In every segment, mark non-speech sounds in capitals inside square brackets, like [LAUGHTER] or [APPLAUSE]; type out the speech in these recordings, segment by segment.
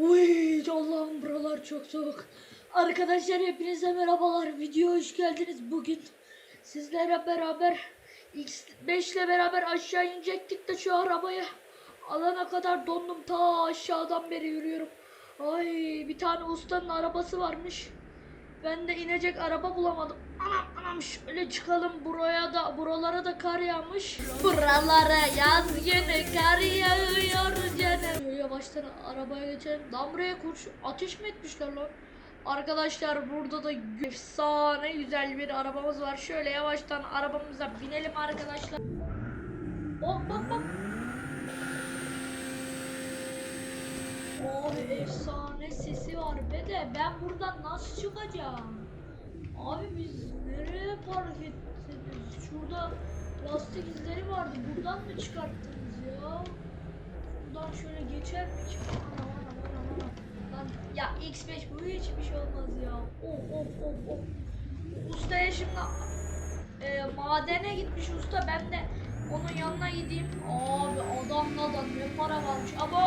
Uy Allah'ım buralar çok soğuk. Arkadaşlar hepinize merhabalar. Video hoş geldiniz. Bugün sizlerle beraber X5 ile beraber aşağı inecektik de şu arabaya alana kadar dondum. Ta aşağıdan beri yürüyorum. Ay bir tane ustanın arabası varmış. Ben de inecek araba bulamadım. Anam anam şöyle çıkalım buraya da buralara da kar yağmış. Buralara yaz günü kar yağıyor canım. Yavaştan arabaya geçelim. Lan buraya ateş mi etmişler lan? Arkadaşlar burada da efsane güzel bir arabamız var. Şöyle yavaştan arabamıza binelim arkadaşlar. Oh bak bak. Abi efsane sesi var be de ben buradan nasıl çıkacağım? Abi biz nereye park ettiniz? Şurada lastik izleri vardı. Buradan mı çıkarttınız ya? Geçer mi ki? Aman aman aman aman. Lan ya X5 bu hiçbir şey olmaz ya. Of of of of. Ustaya şimdi e, madene gitmiş usta ben de onun yanına gideyim. Abi adamla da ne para varmış. Abo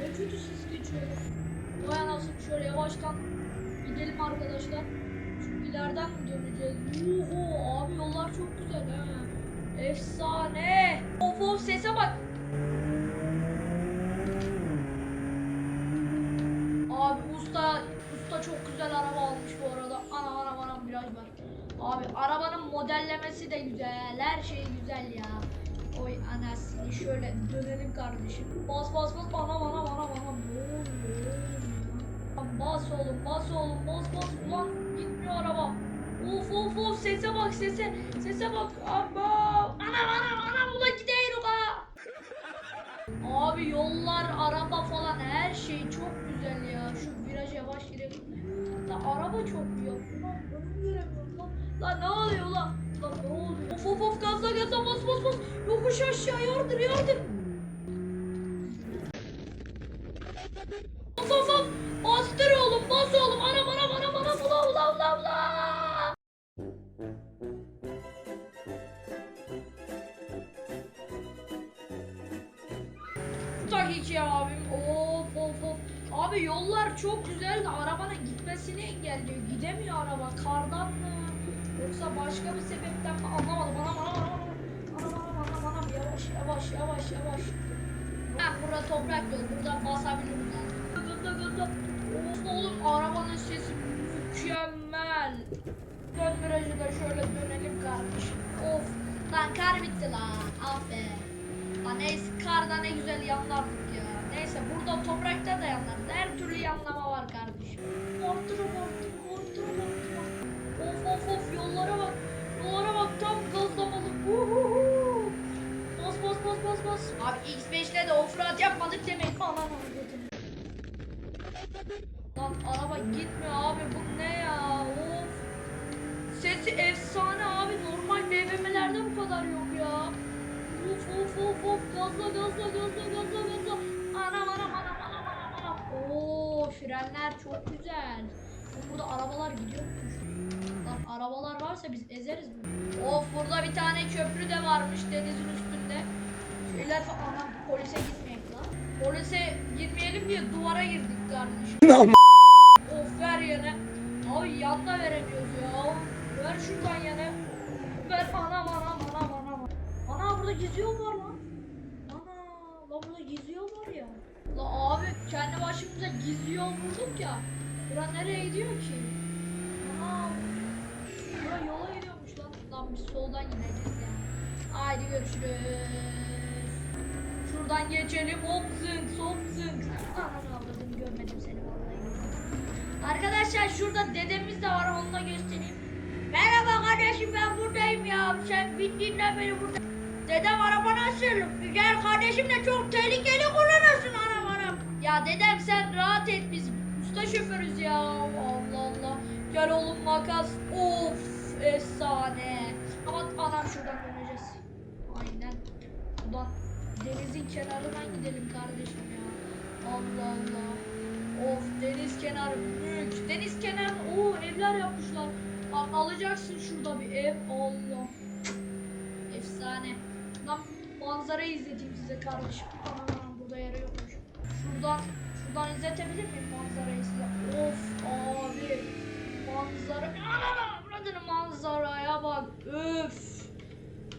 ne kötü ses geçiyor. Vay anasını şöyle yavaştan gidelim arkadaşlar. Şu ileriden mi döneceğiz? Oho abi yollar çok güzel ha. Efsane. Viraj var. Abi arabanın modellemesi de güzel. Her şey güzel ya. Oy anasını şöyle dönelim kardeşim. Bas bas bas anam. Ne oluyor? Lan Bas oğlum bas oğlum bas bas. Ulan gitmiyor araba. Of of of sese bak sese. Sese bak. Aba. Anam anam anam ulan gidiyor ha. Abi yollar, araba falan her şey çok güzel ya. Şu viraja yavaş girelim. Lan araba çok göremiyorum lan. Ne oluyor lan? Lan ne oluyor? Of of of gazla gazla bas bas bas. Yokuş aşağı yardır yardır. Of of of. Bastır oğlum bas oğlum. Anam anam anam anam ula ula ula ula. Tabii ki abim. Of. Abi yollar çok güzel arabanın gitmesini engelliyor. Gidemiyor araba. Kardan mı? Yoksa başka bir sebepten mi? Anlamadım. Anam anam anam anam. Anam anam anam. Yavaş yavaş yavaş yavaş. Ha burada toprak yol. Buradan basabilirim ben. Gızla. Of oğlum arabanın sesi mükemmel. Dön virajı da şöyle dönelim kardeşim. Of. Lan kar bitti lan. Aferin. Lan neyse karda ne güzel yanlardık ya. Neyse burada toprakta da yanlarız. Her türlü yanlama var kardeşim. Arttırım arttırım arttırım arttırım. Of of of yollara bak. Yollara bak tam gazlamalık. Uhuhu. Bas bas bas bas bas. Abi X5'le de offroad yapmadık demek mi? Aman. Lan araba gitmiyor abi bu ne ya? Of. Sesi efsane abi. Normal BMW'lerde bu kadar yok ya. Of of of of gazla gazla gazla gazla gazla. Anam anam anam anam anam anam. Oo frenler çok güzel. Burada arabalar gidiyor. Lan arabalar varsa biz ezeriz bunu. Of burada bir tane köprü de varmış denizin üstünde. Şeyler Anam, polise gitmeyek lan. Polise girmeyelim diye duvara girdik kardeşim. [LAUGHS] of ver yana. Abi yanına veremiyoruz ya. Ver şuradan yana. Ver anam anam anam anam. Ana burada geziyor var lan. Geziyor var ya. La abi kendi başımıza gizli yol bulduk ya. Bura nereye gidiyor ki? Ana bura yola gidiyormuş lan. Lan biz soldan gideceğiz ya. Haydi görüşürüz. Şuradan geçelim hop zınk hop zınk. Ananı avradım görmedim seni vallahi. Arkadaşlar şurada dedemiz de var onunla göstereyim. Merhaba kardeşim ben buradayım ya. Sen bindiğinden beri burada. Dedem araba nasıl? Güzel kardeşim de çok tehlikeli kullanırsın anam. Ya dedem sen rahat et biz usta şoförüz ya. Allah Allah. Gel oğlum makas. Of efsane. Ama anam şuradan döneceğiz. Aynen. Buradan denizin kenarından gidelim kardeşim ya. Allah Allah. Of deniz kenarı büyük. Deniz kenarı o evler yapmışlar. Alacaksın şurada bir ev. Allah. Efsane. Manzarayı izleteyim size kardeşim. Aman burada yere yokmuş. Şuradan Şuradan izletebilir miyim manzarayı size? Of abi. Manzara. Aa, Buranın manzaraya bak. Öf.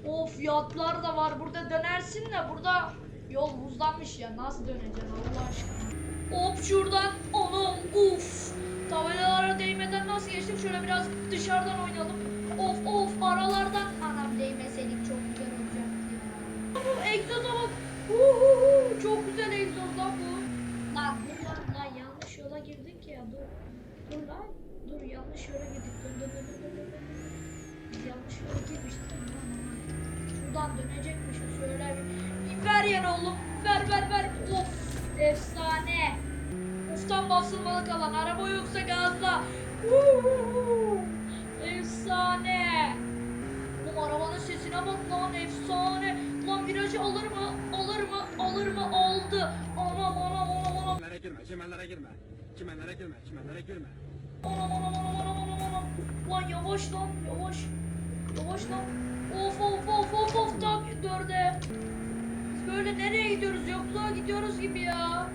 Of yatlar da var. Burada dönersin de burada yol buzlanmış ya. Nasıl döneceksin Allah aşkına? Hop şuradan. Anam uf. Tabelalara değmeden nasıl geçtik? Şöyle biraz dışarıdan oynayalım. Of of aralardan. Anam değmeseydik çok egzoza bak. Uhuhu, çok güzel egzoz lan bu. Lan dur lan, lan yanlış yola girdik ya dur. Dur lan. Dur yanlış yola girdik. Dur dur dur dur dur. Biz yanlış yola girmiştik. Şuradan dönecekmişiz şöyle bir. Ver yen oğlum. Ver ver ver. Of efsane. Uftan basılmalı kalan araba yoksa gazla. Uhuhu. Efsane. Oğlum arabanın sesine bak lan efsane şey olur mu? Olur mu? Olur mu? Oldu. Onam onam onam onam. Kimenlere girme, kimenlere girme. Kimenlere girme, kimenlere girme. Onam onam onam onam onam onam. Lan yavaş lan, yavaş. Yavaş lan. Of of of of of tam dörde. Biz böyle nereye gidiyoruz? Yokluğa gidiyoruz gibi ya.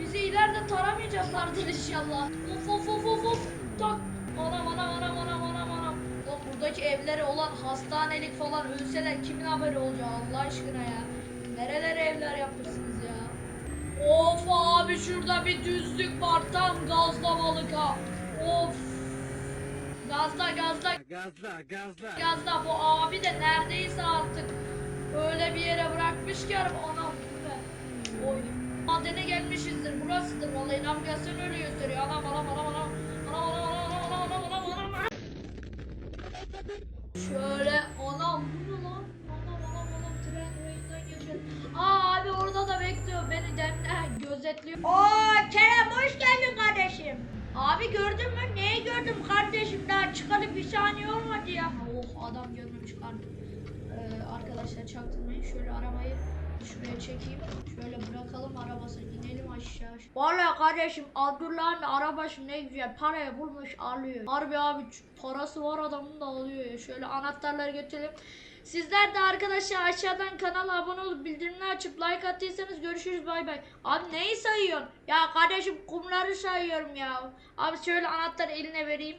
Bizi ileride taramayacaklardır inşallah. Of of of of of. Tak. Anam anam anam buradaki evleri olan hastanelik falan ölseler kimin haberi olacak Allah aşkına ya. Nerelere evler yapmışsınız ya. Of abi şurada bir düzlük var tam gazlamalık ha. Of. Gazla gazla. Gazla gazla. Gazla bu abi de neredeyse artık böyle bir yere bırakmış ki araba anam. Oy. Madene gelmişizdir burasıdır vallahi navigasyon öyle gösteriyor anam anam anam anam anam anam anam Şöyle anam bu ne lan? Anam anam anam tren rayından geçiyor. Aa abi orada da bekliyor beni demle gözetliyor. Oo Kerem hoş geldin kardeşim. Abi gördün mü? Neyi gördüm kardeşim? Daha çıkalı bir saniye olmadı ya. Oh adam görmemiş kardeşim. Ee, arkadaşlar çaktırmayın. Şöyle arabayı şuraya çekeyim. Şöyle bırakalım arabası. inelim aşağı. Vallahi kardeşim Abdullah'ın arabası ne güzel parayı bulmuş alıyor. Harbi abi parası var adamın da alıyor. Şöyle anahtarları götürelim. Sizler de arkadaşlar aşağıdan kanala abone olup bildirimleri açıp like attıysanız görüşürüz bay bay. Abi neyi sayıyorsun? Ya kardeşim kumları sayıyorum ya. Abi şöyle anahtarı eline vereyim.